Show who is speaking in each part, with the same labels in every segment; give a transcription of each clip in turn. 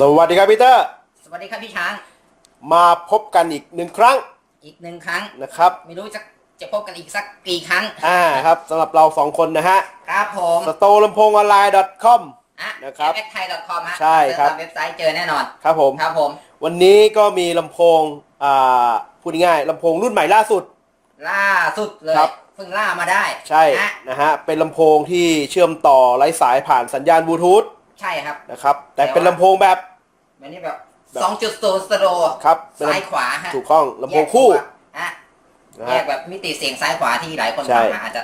Speaker 1: สวัสดีครับพีเตอร์
Speaker 2: สวัสดีครับพี่ช้าง
Speaker 1: มาพบกันอีกหนึ่งครั้ง
Speaker 2: อีกหนึ่งครั้ง
Speaker 1: นะครับ
Speaker 2: ไม่รู้จะจะพบกันอีกสักกี่ครั้ง
Speaker 1: อ่าครับสำหรับเราสองคนนะฮะ
Speaker 2: ครับผม
Speaker 1: สโตลำโพงออนไลน์ .com
Speaker 2: อะ
Speaker 1: นะครับ
Speaker 2: f x t h a i c o m ฮะ
Speaker 1: ใช่ครับ
Speaker 2: เสิชตามเว็บไซต์เจอแน่นอน
Speaker 1: ครับผม
Speaker 2: ครับผม
Speaker 1: วันนี้ก็มีลำโพงอ่าพูดง่ายๆลำโพงรุ่นใหม่ล่าสุด
Speaker 2: ล่าสุดเลย
Speaker 1: ครับ
Speaker 2: เพิ่งล่ามาได้
Speaker 1: ใช่
Speaker 2: นะ
Speaker 1: นะฮะเป็นลำโพงที่เชื่อมต่อไร้สายผ่านสัญญาณบลูทูธ
Speaker 2: ใช่ครับ
Speaker 1: นะครับ แต่เป็นลำโพงแบบ
Speaker 2: แบบนี้แบบ
Speaker 1: แบบ
Speaker 2: สองจุดโซสโตร
Speaker 1: ครับเป็น
Speaker 2: ซ้ายขวาฮะ
Speaker 1: ถูกต้องลำโพงคู่
Speaker 2: แยกตัวฮะ
Speaker 1: นะ
Speaker 2: แย
Speaker 1: ฮะ
Speaker 2: กแบบมิติเสียงซ้ายขวาที่หลายคน
Speaker 1: ใช่
Speaker 2: ถามมาอาจจะ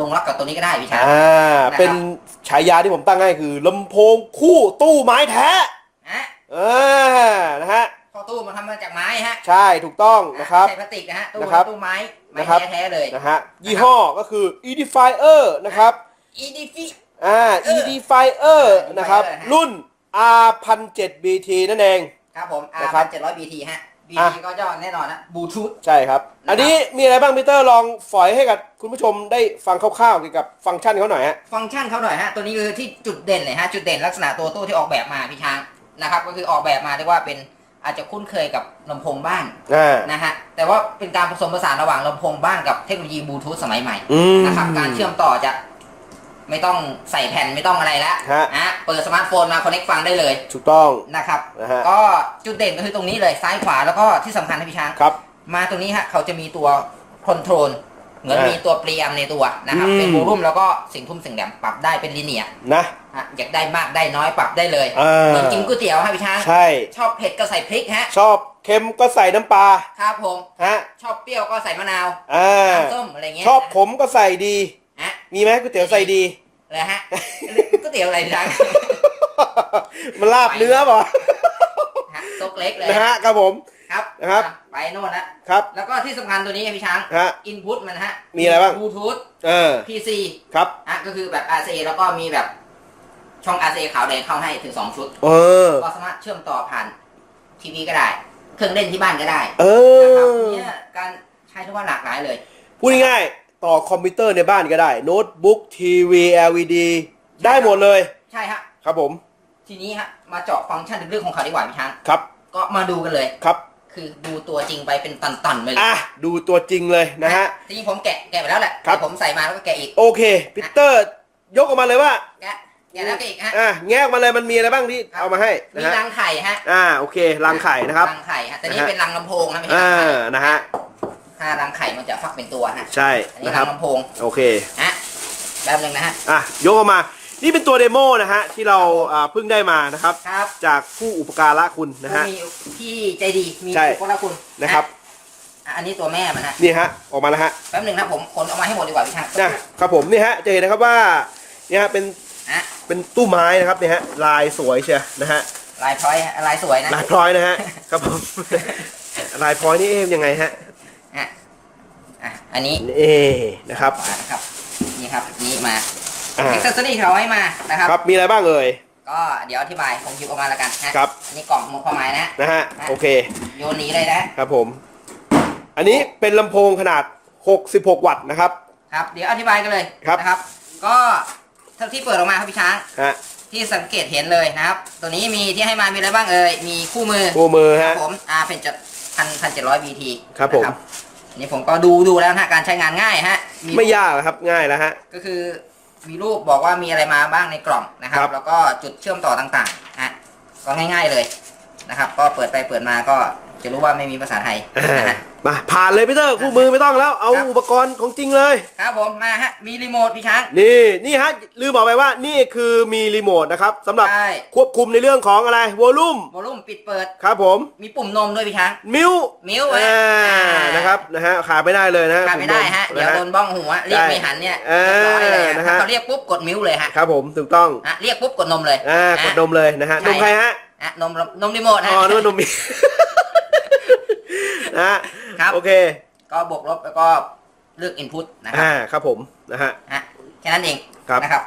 Speaker 2: ลงรักกับตัวนี้ก็ได้พี่ช้าง
Speaker 1: อ่า
Speaker 2: นะครับ
Speaker 1: เป็นฉายาที่ผมตั้งให้คือลำโพงคู่ตู้ไม้แท้
Speaker 2: ฮะ
Speaker 1: อ่านะฮะ
Speaker 2: ข้อตู้มันทำมาจากไม้ฮะ
Speaker 1: ใช่ถูกต้องนะครับ
Speaker 2: ใช้พลาสติกนะฮะตู้
Speaker 1: นะครับ
Speaker 2: ตู้ไม้ไม้
Speaker 1: นะครับ
Speaker 2: แท้ๆเลย
Speaker 1: นะฮะยี่ห้อก็คือ Edifier นะครับ
Speaker 2: อีดีฟิ
Speaker 1: อ่า
Speaker 2: เออ
Speaker 1: Edifier นะครับ
Speaker 2: Edifier ฮะ
Speaker 1: รุ่น R1007BT นั่นเอง
Speaker 2: ครับผม R
Speaker 1: นะครับ
Speaker 2: เจ็ดร้อย BT ฮะ
Speaker 1: อะ
Speaker 2: BT ก็ย่อแน่นอนนะบลูทูธ
Speaker 1: ใช่ครับ
Speaker 2: นะครับ
Speaker 1: อันนี้มีอะไรบ้างพีเตอร์ลองฝอยให้กับคุณผู้ชมได้ฟังคร่าวๆเกี่ยวกับฟังก์ชันเขาหน่อยฮะ
Speaker 2: ฟังก์ชันเขาหน่อยฮะ ตัวนี้คือที่จุดเด่นเลยฮะ จุดเด่นลักษณะตัวตู้ที่ออกแบบมาพี่ช้างนะครับ ก็คือออกแบบมาเรียกว่าเป็นอาจจะคุ้นเคยกับลำโพงบ้าน
Speaker 1: อ่า
Speaker 2: นะฮะ แต่ว่าเป็นการผสมผสานระหว่างลำโพงบ้านกับเทคโนโลยีบลูทูธสมัยใหม่
Speaker 1: อืม
Speaker 2: นะครับการเชื่อมต่อจะ ไม่ต้องใส่แผ่นไม่ต้องอะไรแล้ว
Speaker 1: ฮะ
Speaker 2: นะเปิดสมาร์ทโฟนมาคอนเน็กฟังได้เลย
Speaker 1: ถูกต้อง
Speaker 2: นะครับ
Speaker 1: นะฮะ
Speaker 2: ก็จุดเด่นก็คือตรงนี้เลยซ้ายขวาแล้วก็ที่สำคัญนะพี่ช้าง
Speaker 1: ครับ
Speaker 2: มาตรงนี้ฮะเขาจะมีตัวคอนโทรลเหมือน
Speaker 1: อ่ามี
Speaker 2: มีตัวเปรียมในตัวนะครับ
Speaker 1: อืม
Speaker 2: เป็นวอลลุ่มแล้วก็เสียงทุ่มเสียงแหลมปรับได้เป็นลีเนียร์
Speaker 1: นะ
Speaker 2: ฮะอยากได้มากได้น้อยปรับได้เลย
Speaker 1: อ่า
Speaker 2: เหมือนกินก๋วยเตี๋ยวฮะพี่ช้าง
Speaker 1: ใช่
Speaker 2: ชอบเผ็ดก็ใส่พริกฮะ
Speaker 1: ชอบเค็มก็ใส่น้ำปลา
Speaker 2: ครับผม
Speaker 1: ฮะ
Speaker 2: ชอบเปรี้ยวก็ใส่มะนาว
Speaker 1: อ่า
Speaker 2: น้ำส้มอะไรเงี้ย
Speaker 1: ชอบขมก็ใส่ดี
Speaker 2: ฮะ
Speaker 1: มีไหมก๋วยเตี๋ยวใส่ดี
Speaker 2: เลยฮะก๋วยเตี๋ยวอะไรพี่ช้าง
Speaker 1: มันลาบเนื้อเปล่ะ
Speaker 2: ฮะซกเล็กเลย
Speaker 1: นะฮะครับผม
Speaker 2: ครับ
Speaker 1: นะครับ
Speaker 2: อ่ไปโน่นนะครับ แล้วก็ที่สำคัญตัวนี้พี่ช้าง
Speaker 1: ฮะ
Speaker 2: อินพุตมันฮะ
Speaker 1: มีอะไรบ้าง
Speaker 2: บลูทูธ
Speaker 1: เออ
Speaker 2: PC
Speaker 1: ครับ
Speaker 2: อะก็คือแบบ RCA แล้วก็มีแบบช่อง RCA ขาวแดงเข้าให้ถึง2ชุด
Speaker 1: เออ
Speaker 2: ก็สามารถเชื่อมต่อผ่านทีวีก็ได้ เครื่องเล่นที่บ้านก็ได้
Speaker 1: เอ
Speaker 2: นะครับ
Speaker 1: อ
Speaker 2: เนี่ยการใช้ทุกว่าหลากหลายเลย
Speaker 1: พูดง่ายๆ ต่อคอมพิวเตอร์ในบ้านก็ได้ โน้ตบุ๊กทีวี LED ได้หมดเลย
Speaker 2: ใช่ฮะ
Speaker 1: ครับผม
Speaker 2: ทีนี้ฮะ มาเจาะฟังก์ชันเรื่องของเขาดีกว่าพี่ช้าง
Speaker 1: ครับก็
Speaker 2: ก็มาดูกันเลย
Speaker 1: ครับ
Speaker 2: คือดูตัวจริงไปเป็นตันๆไปเลย
Speaker 1: อะดูตัวจริงเลยนะฮะ
Speaker 2: ทีนี้ผมแกะแกะไปแล้วแหละ
Speaker 1: ครับ
Speaker 2: ผมใส่มาแล้วก็แกะอีก
Speaker 1: โอเคพีเตอร์ ยกออกมาเลยว่า
Speaker 2: แกะแกะแล้วแกะอีกฮะ
Speaker 1: อะแงะออกมาเลยมันมีอะไรบ้างที่
Speaker 2: ครับ
Speaker 1: เอามาให้นะ
Speaker 2: มี
Speaker 1: ฮะ
Speaker 2: รังไข่ฮะ
Speaker 1: อ่าโอเครังไข่นะครับ
Speaker 2: รังไข่ฮะแต่นี่
Speaker 1: นะฮะ
Speaker 2: เป็นรังลำโพงนะไม่ใช่
Speaker 1: อ่า
Speaker 2: รังไข่
Speaker 1: นะฮะ
Speaker 2: ถ้ารังไข่มันจะฟักเป็นตัวฮะ
Speaker 1: ใช่
Speaker 2: อันนี้
Speaker 1: นะค
Speaker 2: รั
Speaker 1: รับ
Speaker 2: งลำโพง
Speaker 1: โอเค
Speaker 2: ฮะแป๊บหนึงนะฮะ
Speaker 1: อะยกออกมานี่เป็นตัวเดโมนะฮะที่เราอ่าเพิ่งได้มานะครับ
Speaker 2: ครับ
Speaker 1: จากผู้อุปการะคุณนะฮะ
Speaker 2: มีพี่ใจดีมี
Speaker 1: ใช่
Speaker 2: คุณคุณ
Speaker 1: นะครับ
Speaker 2: อะอันนี้ตัวแม่มันฮะ
Speaker 1: นี่ฮะออกมาแล้วฮะ
Speaker 2: แป๊บหนึ่งนะผมขนออกมาให้หมดดีกว่าพี่ช่าง
Speaker 1: นะครับผมนี่ฮะจะเห็นนะครับว่าเนี่ยฮะเป็น
Speaker 2: อะ
Speaker 1: เป็นตู้ไม้นะครับเนี่ยฮะลายสวยเชียวนะฮะ
Speaker 2: ลายพร้อยฮะลายสวยนะ
Speaker 1: ลายพลอยนะฮะครับผม ลายพลอยนี่เอ๊ะยังไงฮะ
Speaker 2: อะอะอันนี้
Speaker 1: เอ๊ะนะครับ
Speaker 2: มานะครับ นี่ครับนี่มา
Speaker 1: อ่า
Speaker 2: เอ็กซ์เซอรี่เขาให้มานะครับ
Speaker 1: ครับ มีอะไรบ้างเอ่ย
Speaker 2: ก็เดี๋ยวอธิบายผมหยิบออกมาแล้วกันฮะ
Speaker 1: ครับ
Speaker 2: อันนี้กล่องมุกความหมายนะ
Speaker 1: นะฮะโอเค
Speaker 2: โยนหนีเลยนะครับ
Speaker 1: ผม อันนี้เป็นลำโพงขนาด 66 วัตต์นะครับ
Speaker 2: ครับ เดี๋ยวอธิบายกันเลย
Speaker 1: ครับ
Speaker 2: นะครับ ก็เท่าที่เปิดออกมาครับพี่ช้าง
Speaker 1: ฮะ
Speaker 2: ที่สังเกตเห็นเลยนะครับ ตัวนี้มีที่ให้มามีอะไรบ้างเอ่ยมีคู่มือ
Speaker 1: คู่มือ
Speaker 2: ครั
Speaker 1: ฮะ
Speaker 2: บผม R เป็นจะพันพันเจ็ดร้อย BT
Speaker 1: ครับผม
Speaker 2: นะ อันนี่ผมก็ดูดูแล้วนะฮะการใช้งานง่ายฮะ
Speaker 1: ไม่ยากนะครับง่ายแล้วฮะ
Speaker 2: ก็คือมีรูปบอกว่ามีอะไรมาบ้างในกล่องนะครั
Speaker 1: ครับบ
Speaker 2: แล้วก็จุดเชื่อมต่อต่างๆฮะก็ง่าย ๆเลยนะครับ ก็เปิดไปเปิดมาก็ จะรู้ว่าไม่มีภาษาไทยนะฮะ
Speaker 1: มาผ่านเลยพี่เตอร์คู่มือไม่ต้องแล้ว เอา
Speaker 2: ครับ
Speaker 1: อุปกรณ์ของจริงเลย
Speaker 2: ครับผมมาฮะมีรีโมทพี่ช้าง
Speaker 1: นี่นี่ฮะลืมบอกไปว่านี่คือมีรีโมทนะครับสำหรับ
Speaker 2: ใช่
Speaker 1: ควบคุมในเรื่องของอะไรวอลลุ่ม
Speaker 2: วอลลุ่มปิดเปิด
Speaker 1: ครับผม
Speaker 2: มีปุ่มนมด้วยพี่ช้าง
Speaker 1: มิว
Speaker 2: มิ้ว
Speaker 1: อ่า
Speaker 2: อ่าน
Speaker 1: นะครับนะฮะขาดไม่ได้เลยนะ
Speaker 2: ขาดไม่ได้ฮะ
Speaker 1: ผม
Speaker 2: เดี๋ยว
Speaker 1: นะ
Speaker 2: โดนบ้องหัวเรียกไม่หันเนี่ย
Speaker 1: เออ
Speaker 2: เรียบร้อยเลย
Speaker 1: นะ
Speaker 2: ฮะ
Speaker 1: ฮะ
Speaker 2: เขาเรียกปุ๊บกดมิ้วเลยฮะ
Speaker 1: ครับผมถูกต้อง
Speaker 2: ฮะเรียกปุ๊บกดนมเลย
Speaker 1: อ่ากดนมเลยนะฮะ
Speaker 2: ใช่
Speaker 1: นมใครฮะ
Speaker 2: ฮะนมนมรีโมทฮะ
Speaker 1: อ๋อนึกว่านมมี นะฮะ
Speaker 2: ครับ
Speaker 1: โอเค
Speaker 2: ก็บวกลบแล้วก็เลือก input นะครับ
Speaker 1: อ่าครับผมนะฮะ
Speaker 2: ฮะแค่นั้นเอง
Speaker 1: ครับ
Speaker 2: นะครับ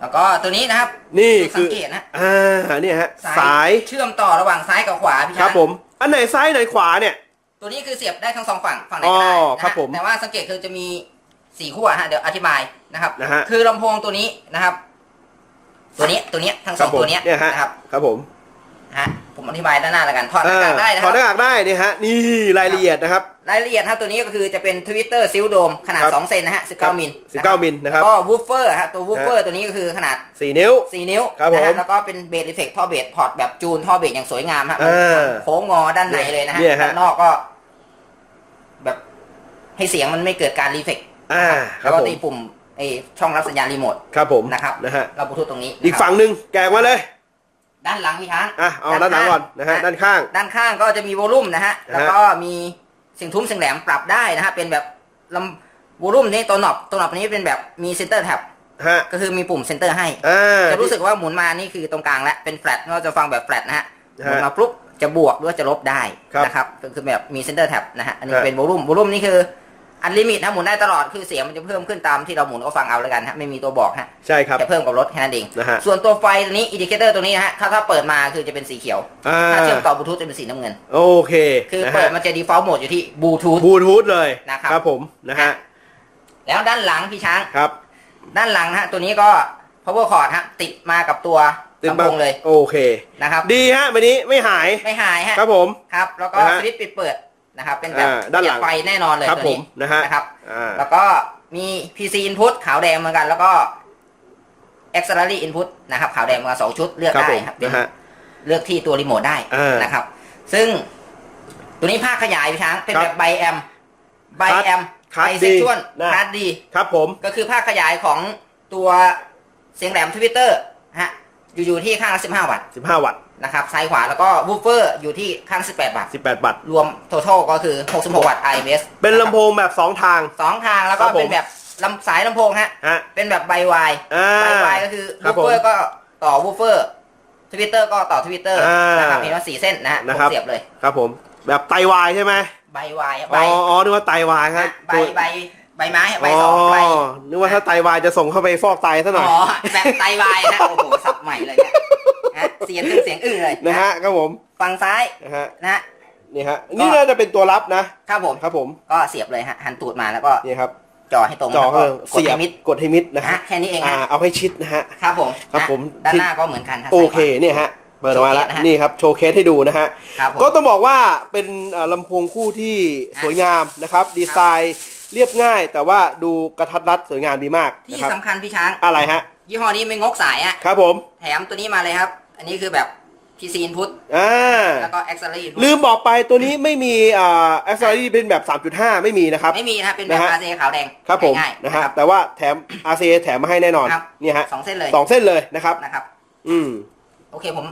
Speaker 2: แล้วก็ตัวนี้นะครับ
Speaker 1: นี่
Speaker 2: สั
Speaker 1: คื
Speaker 2: ง
Speaker 1: อ
Speaker 2: เกตนะ
Speaker 1: อ่าเนี่ยฮะสาย
Speaker 2: เชื่อมต่อระหว่างซ้ายกับขวาพี่
Speaker 1: ครับ
Speaker 2: ช้าง
Speaker 1: ผมอันไหนซ้ายไหนขวาเนี่ย
Speaker 2: ตัวนี้คือเสียบได้ทั้งสองฝั่งฝั่งไหนก็ได้
Speaker 1: อ๋อ
Speaker 2: นะฮะ
Speaker 1: ครับผม
Speaker 2: แต่ว่าสังเกตคือจะมีสี่ขั้วฮะเดี๋ยวอธิบายนะครับ
Speaker 1: นะฮะ
Speaker 2: คือลำโพงตัวนี้นะครับ ตัวนี้ตัวนี้ทั้งส
Speaker 1: ครั
Speaker 2: อบง
Speaker 1: ผม
Speaker 2: ตัวเนี้ย
Speaker 1: เนี่ยฮะ
Speaker 2: นะครับ
Speaker 1: ครับผม
Speaker 2: ฮะ ผมอธิบายด้านหน้าแล้วกันถอดหน้ากากได้นะ
Speaker 1: ถ
Speaker 2: ค
Speaker 1: อด
Speaker 2: รับ
Speaker 1: หน้ากากได้นี่ฮะนี่รายละเอียดนะครับ
Speaker 2: รายละเอียดครับตัวนี้ก็คือจะเป็นทวิตเตอร์ซิลโดมขนาด
Speaker 1: ครับ
Speaker 2: 2 เซนนะฮะ 19 มิล
Speaker 1: 19มิลนะครับ
Speaker 2: ก็วูฟเฟอร์ฮะตัววูฟเฟอร์ตัวนี้ก็คือขนาด
Speaker 1: 4 นิ้ว
Speaker 2: 4 นิ้ว
Speaker 1: ครับ
Speaker 2: นะฮะ
Speaker 1: ผม
Speaker 2: แล้วก็เป็นเบสอิเฟกท่อเบสพอร์ตแบบจูนท่อเบสอย่างสวยงามฮะ
Speaker 1: อ่า
Speaker 2: โค้งงอด้านในเลยนะฮะ
Speaker 1: เนี่ยฮะ
Speaker 2: ด้านนอกก็ แบบให้เสียงมันไม่เกิดการรีเฟก
Speaker 1: อ่าค
Speaker 2: แล้
Speaker 1: รับ
Speaker 2: วก็
Speaker 1: ผม
Speaker 2: ตีปุ่มไอช่องรับสัญญาณรีโมท
Speaker 1: ครับผม
Speaker 2: นะครับ
Speaker 1: นะฮะ
Speaker 2: เราบลูทูธตรงนี้
Speaker 1: อีก
Speaker 2: นะครับ
Speaker 1: ฝั่งหนึ่งแกะมาเลย
Speaker 2: ด้านหลังพี่ช้าง
Speaker 1: อะเอาด้านหลังก่อนนะฮะด้านข้าง
Speaker 2: ด้านข้างก็จะมีวอลลุ่มนะฮะแล้วก็มีเสียงทุ้มเสียงแหลมปรับได้นะฮะเป็นแบบลำวอลลุ่มนี่ตัวหนอบตัวหนอบนี้เป็นแบบมีเซนเตอร์แท็บ
Speaker 1: ฮะ
Speaker 2: ก็คือมีปุ่มเซนเตอร์ให้
Speaker 1: อ่า
Speaker 2: จะรู้สึกว่าหมุนมานี่คือตรงกลางแล้วเป็นแฟลตเราจะฟังแบบแฟลตนะฮะ
Speaker 1: ฮะ
Speaker 2: หมุนมาปุ๊บจะบวกหรือว่าจะลบได้
Speaker 1: ครับ
Speaker 2: นะครับก็คือแบบมีเซนเตอร์แท็บนะฮะอันนี้
Speaker 1: ฮะ
Speaker 2: เป็นวอลลุ่มวอลลุ่มนี่คือ อันลิมิตนะหมุนได้ตลอดคือเสียงมันจะเพิ่มขึ้นตามที่เราหมุนก็ฟังเอาแล้วกันฮะไม่มีตัวบอกฮะ
Speaker 1: ใช่ครับ
Speaker 2: จะเพิ่มกับรถแค่นั้นเอง
Speaker 1: นะฮะ
Speaker 2: ส่วนตัวไฟตัวนี้อินดิเคเตอร์ตัวนี้นะฮะถ้าถ้าเปิดมาคือจะเป็นสีเขียว
Speaker 1: อ่า
Speaker 2: ถ้าเชื่อมต่อบลูทูธจะเป็นสีน้ำเงิน
Speaker 1: โอเค
Speaker 2: คือ
Speaker 1: นะ
Speaker 2: เปิ
Speaker 1: ฮะ
Speaker 2: ดมันจะ default mode อยู่ที่บลูทูธ
Speaker 1: บลูทูธเลย
Speaker 2: นะครับ
Speaker 1: ครับผมนะฮะ
Speaker 2: แล้วด้านหลังพี่ช้าง
Speaker 1: ครับ
Speaker 2: ด้านหลังนะฮะตัวนี้ก็ power cord ฮะติดมากับตัว
Speaker 1: ติด
Speaker 2: ลำ
Speaker 1: มา
Speaker 2: โพงเลย
Speaker 1: โอเค
Speaker 2: นะครับ
Speaker 1: ดีฮะวันนี้ไม่หาย
Speaker 2: ไม่หายฮะ
Speaker 1: ครับผม
Speaker 2: ครับแล้วก็
Speaker 1: นะฮะ
Speaker 2: สวิตช์ปิดเปิด นะครับ เป็นแบบ
Speaker 1: อ่าด้านหลัง
Speaker 2: เสียบไฟแน่นอนเลย
Speaker 1: ครับ
Speaker 2: ตัว
Speaker 1: ผ
Speaker 2: นี้
Speaker 1: มนะฮะ
Speaker 2: นะครับ
Speaker 1: อ่า
Speaker 2: แล้วก็มี PC input ขาวแดงเหมือนกัน แล้วก็ auxiliary input นะครับ ขาวแดงมาสองชุดเลือก
Speaker 1: ครับ
Speaker 2: ได้
Speaker 1: ผม
Speaker 2: ครับเป็น
Speaker 1: นะฮะ
Speaker 2: เลือกที่ตัวรีโมทได้
Speaker 1: อ่าน
Speaker 2: นะครับ ซึ่งตัวนี้ภาคขยายพี่ช้างเป็น
Speaker 1: ครับ
Speaker 2: แบบไบแอมไบแอม
Speaker 1: คัด
Speaker 2: ไบเซ็กชวล
Speaker 1: ดีนะ
Speaker 2: คัดดี
Speaker 1: ครับผม
Speaker 2: ก็คือภาคขยายของตัวเสียงแหลมทวิตเตอร์ฮะอยู่อยู่ที่ข้างละ15 วัตต์
Speaker 1: 15 วัตต์
Speaker 2: นะครับซ้ายขวาแล้วก็วูฟเฟอร์อยู่ที่ข้างละ18 วัตต์
Speaker 1: 18วัตต์
Speaker 2: รวม total ก็คือ 66 วัตต์ IMS
Speaker 1: เป็นลำโพงแบบ 2 ทาง
Speaker 2: สองทางแล้วก็
Speaker 1: ครับผม
Speaker 2: เป็นแบบลำสายลำโพงฮะ
Speaker 1: ฮะ
Speaker 2: เป็นแบบไบวาย
Speaker 1: อ่า
Speaker 2: ไบวายก็คือ
Speaker 1: ครั
Speaker 2: วู
Speaker 1: บ
Speaker 2: ฟ
Speaker 1: ผม
Speaker 2: เฟอร์ก็ต่อวูฟเฟอร์ทวิตเตอร์ก็ต่อทวิตเตอร์
Speaker 1: อ่าน
Speaker 2: นะครับเห็นว่าสี่เส้นนะฮะ
Speaker 1: นะครับ
Speaker 2: ผมเสียบเลย
Speaker 1: ครับผม แบบไตวายใช่ไหม
Speaker 2: ใบวายใบ
Speaker 1: อ๋ออ๋อนึกว่าไตวายครับ
Speaker 2: ใบใบใบไม้ใบสอง
Speaker 1: อ๋อ
Speaker 2: ใบ
Speaker 1: นึกว่าถ้าไตวายจะส่งเข้าไปฟอกไตซะหน่อย
Speaker 2: อ๋อแบบไตวายนะโอ้โหสับใหม่เลยเนี่ยนะ เสียงอึ้งเสียงอึ้งเลย
Speaker 1: นะฮะครับผม
Speaker 2: ฝั่งซ้าย
Speaker 1: นะฮะ
Speaker 2: นะฮะ
Speaker 1: นี่ฮะนี่น่าจะเป็นตัวรับนะ
Speaker 2: ครับผม
Speaker 1: ครับผม
Speaker 2: ก็เสียบเลยฮะหันตูดมาแล้วก็
Speaker 1: นี่ครับ
Speaker 2: จ่อให้ตรง
Speaker 1: จอ
Speaker 2: แล้ว
Speaker 1: เพิ่
Speaker 2: ก็
Speaker 1: ม
Speaker 2: กด
Speaker 1: เสียบ
Speaker 2: ให้มิด
Speaker 1: กดให้มิดนะ
Speaker 2: นะ
Speaker 1: ฮะ
Speaker 2: แค่นี้เอง
Speaker 1: อ่า
Speaker 2: ฮะ
Speaker 1: เอาให้ชิดนะฮะ
Speaker 2: ครับผม
Speaker 1: ครับ
Speaker 2: นะ
Speaker 1: ผม
Speaker 2: ด้าน
Speaker 1: ที่
Speaker 2: หน้าก็เหมือนกันฮะ
Speaker 1: โอเคเนี่ยฮะเปิดออกมาแล้ว
Speaker 2: โชว์เคสนะฮะ
Speaker 1: นี่ครับโชว์เคสให้ดูนะฮะ
Speaker 2: ครับผม
Speaker 1: ก็ต้องบอกว่าเป็นเอ่อลำโพงคู่ที่สวยงามนะครับ ดีไซน์เรียบง่าย แต่ว่าดูกระทัดรัดสวยงามดีมาก
Speaker 2: ที่
Speaker 1: นะครับ
Speaker 2: สำคัญพี่ช้าง
Speaker 1: อะไรฮะ
Speaker 2: ยี่ห้อนี้ไม่งกสายอะ
Speaker 1: ครับผม
Speaker 2: แถมตัวนี้มาเลยครับ อันนี้คือแบบ PC input
Speaker 1: อ่า
Speaker 2: แล้วก็ auxiliary input
Speaker 1: ลืมบอกไปตัวนี้ไม่มีอ่าแอคเซอรี่เป็นแบบ 3.5 ไม่มีนะครับ
Speaker 2: ไม่มีนะครับเป็นแบบ
Speaker 1: นะฮะ
Speaker 2: RCA ขาวแดง
Speaker 1: ครับผม
Speaker 2: ง่ายๆ
Speaker 1: นะฮะ
Speaker 2: ครับ
Speaker 1: แต่ว่าแถม RCA แถมมาให้แน่นอน
Speaker 2: ครับ
Speaker 1: เนี่ยฮะ
Speaker 2: สองเส้นเลย
Speaker 1: สองเส้นเลยนะครับ
Speaker 2: นะครับ
Speaker 1: อืม
Speaker 2: โอเคผม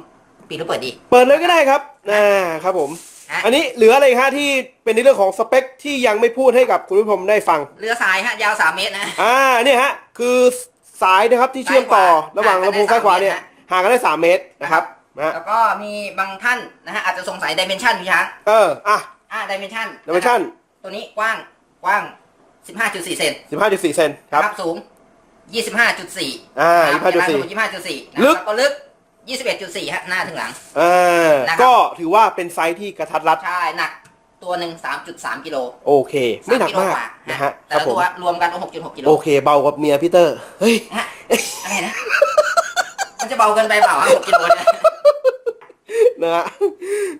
Speaker 2: ปิดหรือเปิดดี
Speaker 1: เปิดเลยก็ได้ครับอ่าครับผม
Speaker 2: ฮะ
Speaker 1: อันนี้เหลืออะไรฮะที่เป็นในเรื่องของสเปคที่ยังไม่พูดให้กับคุณผู้ชมได้ฟัง
Speaker 2: เรือสายฮะยาว 3 เมตรนะ
Speaker 1: อ่าเนี่ยฮะ คือสายนะครับที่เชื่อมต่อ
Speaker 2: ซ้ายขวา
Speaker 1: ระหว่าง
Speaker 2: ห่างกัน
Speaker 1: ลำโพงซ้ายขวาเนี่ย
Speaker 2: ได้
Speaker 1: ห่างกันได้3เมตรนะครับนะฮะ
Speaker 2: แล้วก็มีบางท่านนะฮะอาจจะสงสัย dimension พี่ช้าง
Speaker 1: เอออะ
Speaker 2: อ่า dimension
Speaker 1: ดิเมชั่น
Speaker 2: ตัวนี้กว้างกว้าง 15.4 เซน
Speaker 1: 15.4เซนครับ
Speaker 2: นะครับ สูง 25.4
Speaker 1: อ่า
Speaker 2: ครับ
Speaker 1: 25.4
Speaker 2: 25.4นะ
Speaker 1: ลึก
Speaker 2: แล้วก็ลึก 21.4ฮะหน้าถึงหลัง
Speaker 1: เออ
Speaker 2: นะครับ
Speaker 1: ก็ถือว่าเป็นไซส์ที่กระทัดรัด
Speaker 2: ใช่หนักตัวหนึ่ง3.3กิโล
Speaker 1: โอเค ไม่หนักมาก
Speaker 2: สกิโลว่
Speaker 1: นะฮะ
Speaker 2: แต่
Speaker 1: ครับ
Speaker 2: ละ
Speaker 1: ผม
Speaker 2: ตัวรวมกันก็6.6กิโล
Speaker 1: โอเค เบากว่าเมียพี่เตอร์เฮ้ย
Speaker 2: ฮะอะไรนะมัน จะเบาเกินไปเปล่าฮะ6กิโลเนี่ย
Speaker 1: นะฮะ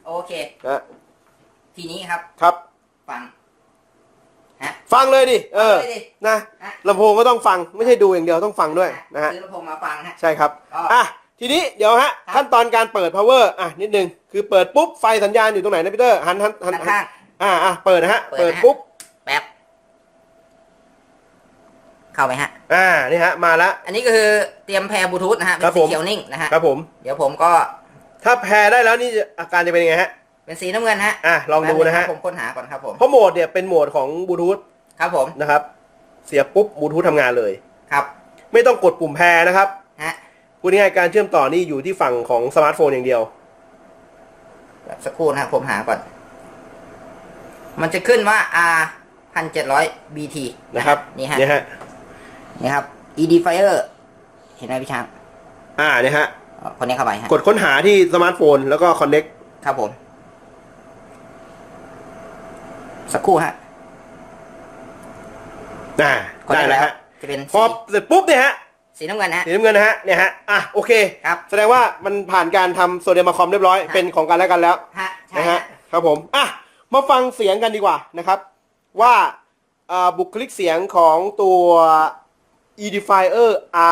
Speaker 2: โอเค
Speaker 1: นะ
Speaker 2: ทีนี้ครับ
Speaker 1: ครับ
Speaker 2: ฟัง
Speaker 1: ฟังเลยดิ เออ
Speaker 2: ฟังเลยดิ
Speaker 1: นะ
Speaker 2: ฮะ
Speaker 1: ลำโพงก็ต้องฟัง ไม่ใช่ดูอย่างเดียวต้องฟังด้วยนะฮะ
Speaker 2: ซื้อลำโพงมาฟังฮะ
Speaker 1: ใช่ครับ
Speaker 2: ก็
Speaker 1: อะ ทีนี้เดี๋ยวฮะ
Speaker 2: ครับ
Speaker 1: ขั้นตอนการเปิด power อะ นิดนึง คือเปิดปุ๊บ ไฟสัญญาณอยู่ตรงไหนนะพีเตอร์ หันหันหัน
Speaker 2: ด้านข้าง
Speaker 1: อ่าอะเปิดนะฮะ
Speaker 2: เปิ
Speaker 1: เปิ
Speaker 2: ด
Speaker 1: ด
Speaker 2: นะฮะ
Speaker 1: ปุ๊บ
Speaker 2: แป๊บ เข้าไปฮะ
Speaker 1: อ่า นี่ฮะ มาแล้ว
Speaker 2: อันนี้ก็คือเตรียมแพร์บลูทูธนะฮะ เป็
Speaker 1: ครั
Speaker 2: น
Speaker 1: บ
Speaker 2: สี
Speaker 1: ผม
Speaker 2: เขียวนิ่งนะฮะ
Speaker 1: ครับผม
Speaker 2: เดี๋ยวผมก็
Speaker 1: ถ้าแพรได้แล้วนี่จะอาการจะเป็นยังไงฮะ
Speaker 2: เป็นสีน้ำเงินฮะ
Speaker 1: อะ ลองดูนะฮะ
Speaker 2: แป๊บงครับผมค้นหาก่อนครับผม
Speaker 1: เพราะโหมดเนี่ยเป็นโหมดของบลูทูธ
Speaker 2: ครับผม
Speaker 1: นะครับ เสียบปุ๊บบลูทูธทำงานเลย
Speaker 2: ครับ
Speaker 1: ไม่ต้องกดปุ่มแพรนะครับ
Speaker 2: ฮะ
Speaker 1: พูดง่ายๆการเชื่อมต่อนี่อยู่ที่ฝั่งของสมาร์ทโฟนอย่างเดียว
Speaker 2: แบบสักครู่นะครับผมหาก่อน มันจะขึ้นว่า R 1700 BT
Speaker 1: นะครับ
Speaker 2: นี่ฮะ
Speaker 1: เนี่ยฮะ
Speaker 2: นี่ครับ Edifier เห็นไหมพี่ช้าง
Speaker 1: อ่าเนี่ยฮะ
Speaker 2: อ๋อคนนี้เข้าไปฮะ
Speaker 1: กดค้นหาที่สมาร์ทโฟน แล้วก็ connect
Speaker 2: ครับผม สักครู่ฮะ
Speaker 1: อ่า
Speaker 2: กด
Speaker 1: ได้
Speaker 2: ได้
Speaker 1: แล้
Speaker 2: แล้วว
Speaker 1: ฮะ
Speaker 2: จะเป็น
Speaker 1: พอเสร็จปุ๊บเนี่ยฮะ
Speaker 2: สีน้ำเงินนะฮะ
Speaker 1: สีน้ำเงินนะฮะเนี่ยฮะอะโอเค
Speaker 2: ครับ
Speaker 1: แสดงว่ามันผ่านการทำโซเดียมมาคอมเรียบร้อย
Speaker 2: ฮะ
Speaker 1: เป็นของกันและกันแล้ว
Speaker 2: ฮะใช่
Speaker 1: นะ
Speaker 2: ฮะ
Speaker 1: ฮะครับผมอะมาฟังเสียงกันดีกว่านะครับ ว่าอ่าบุคลิกเสียงของตัว Edifier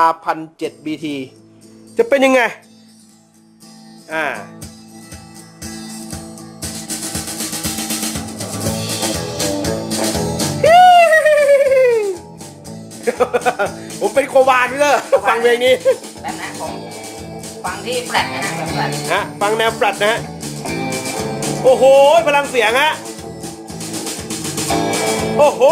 Speaker 1: R1007 BT จะเป็นยังไง อ่า ผมเป็นโควานพี่เตอร์ฟังเพลงนี้
Speaker 2: แบบนะผมฟังที่แฟลตนะฮะแบบแฟลต
Speaker 1: ฮะ ฟังแนวปรัดนะฮะ โอ้โห พลังเสียงฮะ โอ้โห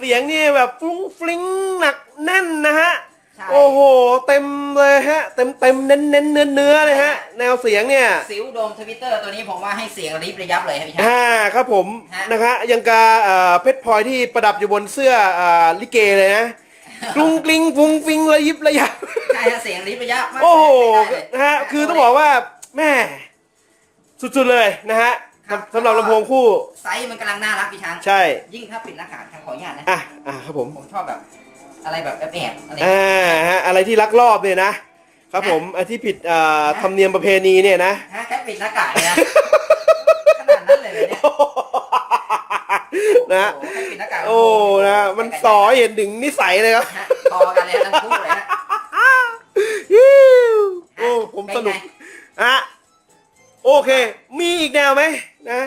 Speaker 1: เสียงนี่แบบฟรุ้งฟริ้งหนักแน่นนะฮะ
Speaker 2: ใช่
Speaker 1: โอ้โห เต็มเลยฮะ เต็มเต็มเน้นเน้นเนื้อเนื้อเลยฮะ แนวเสียงเนี่ย
Speaker 2: สิวโดมทวิตเตอร์ตัวนี้ผมว่าให้เสียงระยิบระยับเลยครับพี่ชาย
Speaker 1: อ่าครับผม
Speaker 2: ฮะ
Speaker 1: นะฮะยังกาเอ่อเพชรพลอยที่ประดับอยู่บนเสื้ออ่าลิเกเลยนะกรุงกริงฟุ้งฟิงระยิบระยับ
Speaker 2: ใช่ฮะเสียงระยิบระยับมาก
Speaker 1: โอ้โห
Speaker 2: ไม่ได้เลย
Speaker 1: นะฮะคือต้องบอกว่าแม่สุดๆเลยนะฮะ
Speaker 2: ครับ
Speaker 1: สำหรับลำโพงคู่
Speaker 2: ไซส์มันกำลังน่ารักพี่ช้าง
Speaker 1: ใช่
Speaker 2: ยิ่งถ้าปิดหน้ากากทางขออนุญาตนะ
Speaker 1: อะอะครับผม
Speaker 2: ผมชอบแบบ อะไรแบบแอบๆอะไร
Speaker 1: อ่าฮะอะไรที่ลักลอบเนี่ยนะ ครับผมอันที่ผิดอ่าธรรมเนียมประเพณีเนี่ยนะ
Speaker 2: ฮะแค่ปิดหน้ากากเลยนะขนาดนั้นเลยเหรอเนี่ย
Speaker 1: นะฮะ
Speaker 2: โอ้โหแค่ปิดหน้ากาก
Speaker 1: โอ้นะมันสอเห็นถึงนิสัยเลยครับ
Speaker 2: ฮะพอกันเลยทั้งคู่เลยฮะ
Speaker 1: ฮิ้วโอ้ผมสนุก
Speaker 2: เป็นไง
Speaker 1: อะโอเค มีอีกแนวไหม นะ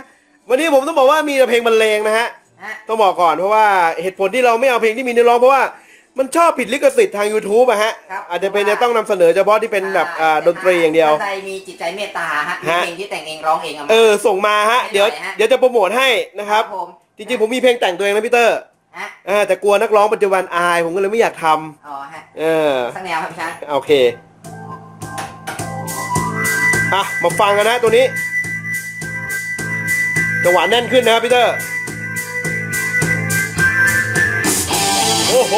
Speaker 1: วันนี้ผมต้องบอกว่ามีแต่เพลงบรรเลงนะฮะ
Speaker 2: ฮะ
Speaker 1: ต้องบอกก่อนเพราะว่าเหตุผลที่เราไม่เอาเพลงที่มีเนื้อร้องเพราะว่ามันชอบผิดลิขสิทธิ์ทาง YouTube อะฮะ
Speaker 2: ครับ
Speaker 1: อาจจะเป็นจะต้องนำเสนอเฉพาะที่เป็นแบบอ่าดนตรีอย่างเดียว
Speaker 2: ท่านใดมีจิตใจเมตตาฮะมี
Speaker 1: ฮะ
Speaker 2: เพลงที่แต่งเองร้องเองอะมา
Speaker 1: เออส่งมาฮะ
Speaker 2: ไม่
Speaker 1: เดี๋ยว
Speaker 2: ไหวฮะ
Speaker 1: เดี๋ยวจะโปรโมทให้นะครับ
Speaker 2: ผม
Speaker 1: จริงๆผมมีเพลงแต่งตัวเองนะพี่เตอร์
Speaker 2: ฮะ
Speaker 1: อ่าแต่กลัวนักร้องปัจจุบันอาย ผมก็เลยไม่อยากท
Speaker 2: อ๋อฮะำ
Speaker 1: เออ
Speaker 2: สักแนวครับพี่ช้าง
Speaker 1: โอเคอะมาฟังกันนะตัวนี้ จังหวะแน่นขึ้นนะครับพี่เตอร์โอ้โห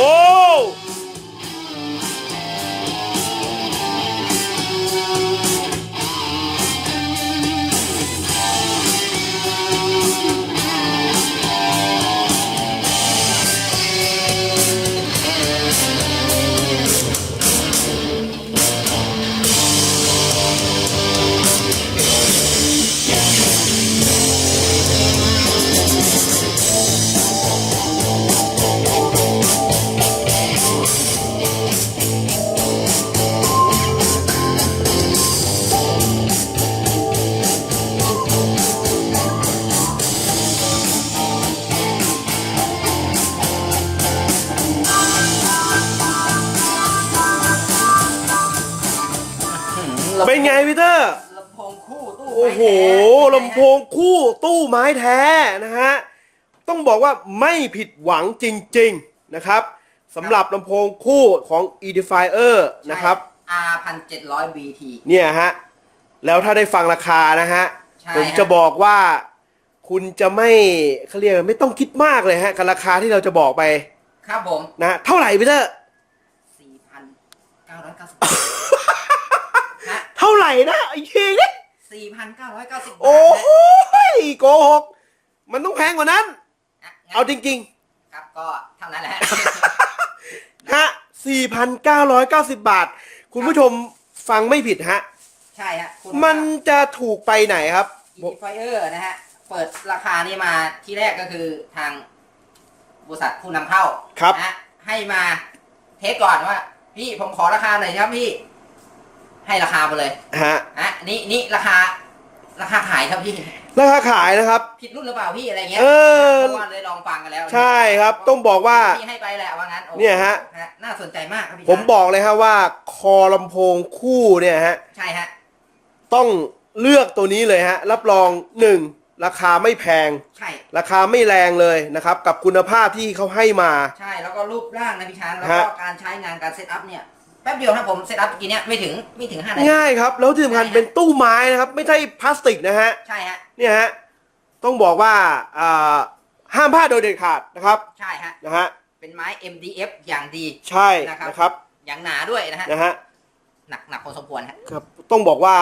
Speaker 1: โพงคู่ตู้ไม้แท้นะฮะ ต้องบอกว่าไม่ผิดหวังจริง ๆ นะครับสำหรับลำโพงคู่ของ Edifier นะครับ
Speaker 2: R พันเจ็ดร้อย BT
Speaker 1: เนี่ยฮะ แล้วถ้าได้ฟังราคานะฮะ
Speaker 2: ใช่
Speaker 1: ผมจะบอกว่าคุณจะไม่เขาเรียกว่าไม่ต้องคิดมากเลยฮะ กับราคาที่เราจะบอกไป
Speaker 2: ครับผม
Speaker 1: นะฮะเท่าไหร่พี่เตอร์
Speaker 2: สี่พันเก้าร้อยเก้าสิบฮะ
Speaker 1: เท่าไหร่นะไอ้เชีย
Speaker 2: สี่พันเก้าร้อยเก้าสิบบาท
Speaker 1: โอ้โหโกหก มันต้องแพงกว่านั้น
Speaker 2: นะ
Speaker 1: เอาจริง
Speaker 2: ครับก็เท่านั้นแหละ
Speaker 1: ๆ ฮะ 4,990 บาท คุณผู้ชมฟังไม่ผิดฮะ
Speaker 2: ใช่ฮะคุณ
Speaker 1: มันจะถูกไปไหนครับ
Speaker 2: อีไฟเออร์นะฮะ เปิดราคานี้มาที่แรกก็คือทางบริษัทผู้นำเข้า
Speaker 1: ครับ
Speaker 2: นะฮะให้มาเทสก่อนว่า พี่ผมขอราคาหน่อยครับพี่ ให้ราคาไปเลย
Speaker 1: ฮะ
Speaker 2: อะนี่นี่ราคา ราคาขายครับพี่
Speaker 1: ราคาขายนะครับ
Speaker 2: ผิดรุ่นหรือเปล่าพี่อะไรเงี้ย
Speaker 1: เออ
Speaker 2: เพราะว่าเลยลองฟังกันแล้ว
Speaker 1: ใช่ครับต้องบอกว่า
Speaker 2: พี่ให้ไปแหละว่างั้นโอ้
Speaker 1: เนี่ยฮะ
Speaker 2: น่าสนใจมากครับพี่
Speaker 1: ผม
Speaker 2: ช้าง
Speaker 1: บอกเลยฮะว่าคอลำโพงคู่เนี่ยฮะ
Speaker 2: ใช่ฮะ
Speaker 1: ต้องเลือกตัวนี้เลยฮะ รับรองหนึ่งราคาไม่แพง
Speaker 2: ใช่
Speaker 1: ราคาไม่แรงเลยนะครับ กับคุณภาพที่เขาให้มา
Speaker 2: ใช่ แล้วก็รูปร่างนะพี่ช้าง แล้ว
Speaker 1: ฮะ
Speaker 2: ก็การใช้งานการเซตอัพเนี่ย แป๊บเดียวนะผมเซตอัพเมื่อกี้เนี่ยไม่ถึงไม่ถึงห้านาที
Speaker 1: ง่ายครับ แล้วที่สำคัญ
Speaker 2: ใช่ฮะ
Speaker 1: เป็นตู้ไม้นะครับ ไม่ใช่พลาสติกนะฮะ
Speaker 2: ใช่ฮะ
Speaker 1: เนี่ยฮะ ต้องบอกว่าอ่าห้ามพลาดโดยเด็ดขาดนะครับ
Speaker 2: ใช่ฮะ
Speaker 1: นะฮะ
Speaker 2: เป็นไม้ MDF อย่างดี
Speaker 1: ใช่
Speaker 2: นะครับ
Speaker 1: นะครับ
Speaker 2: อย่างหนาด้วยนะฮะ
Speaker 1: นะฮะ
Speaker 2: หนักหนักพอสมควรฮะ
Speaker 1: ครับ ต้องบอกว่า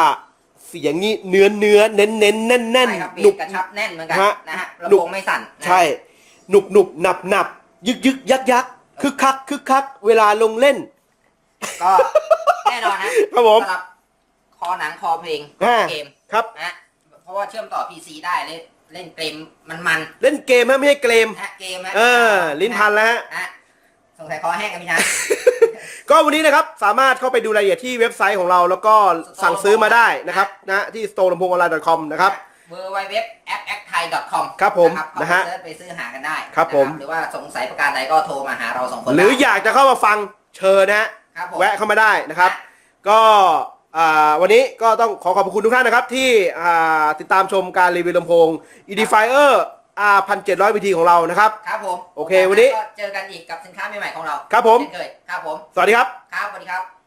Speaker 1: เสียงนี้เนื้อเนื้อเน้นเน้นแน่นแน่น
Speaker 2: ใช่ครับเบ
Speaker 1: หนุ
Speaker 2: ส
Speaker 1: บ
Speaker 2: กระชับแน่นเหมือนกัน
Speaker 1: ฮะ
Speaker 2: นะฮะ
Speaker 1: หนุ
Speaker 2: ลำ
Speaker 1: บ
Speaker 2: โพงไม่สั่นนะ
Speaker 1: ใช่ หนุบหนุบหนับหนับยึกยึกยักยักคึกคักคึกคัก เวลาลงเล่น
Speaker 2: ก็แน่นอนฮะ
Speaker 1: ครับผม
Speaker 2: สำหรับคอหนังคอเพลง
Speaker 1: อ่า
Speaker 2: เกม
Speaker 1: ครับ
Speaker 2: นะฮะเพราะว่าเชื่อมต่อ PC ได้เล่นเล่นเกมมันมัน
Speaker 1: เล่นเกมฮะไม่ใช่เกม
Speaker 2: ๆนะฮะเกมฮะ
Speaker 1: เออ ลิ้นพันแล้วฮะ
Speaker 2: นะฮะสงสัยคอแห้งกันพี่ช้าง
Speaker 1: ก็วันนี้นะครับสามารถเข้าไปดูรายละเอียดที่เว็บไซต์ของเรา แล้วก็สั่งซื้อมาได้นะครับนะที่ store ลำโพงออนไลน์ .com นะครับ
Speaker 2: w w w a p p a c t h a i c o m
Speaker 1: ครับผม
Speaker 2: นะ
Speaker 1: นะ
Speaker 2: ฮะ
Speaker 1: ฮะ
Speaker 2: เสิร์ชไปซื้อหากันได้
Speaker 1: ครับผม
Speaker 2: นะหรือว่าสงสัยประการใดก็โทรมาหาเราสองคน
Speaker 1: หรือ
Speaker 2: ได้
Speaker 1: อยากจะเข้ามาฟังเชิญนะฮะ
Speaker 2: ครับผม
Speaker 1: แวะเข้ามาได้นะครับ ก็อ่าวันนี้ก็ต้องขอขอบคุณทุกท่านนะครับ ที่อ่าติดตามชมการรีวิวลำโพง Edifier R 1700 BT ของเรานะครับ
Speaker 2: ครับผม
Speaker 1: โอเควันนี้
Speaker 2: ก็เจอกันอีกกับสินค้าใหม่ๆของเรา
Speaker 1: ครับผม
Speaker 2: เช่นเคยครับผม
Speaker 1: สวัสดีครับ
Speaker 2: ครับสวัสดีครับ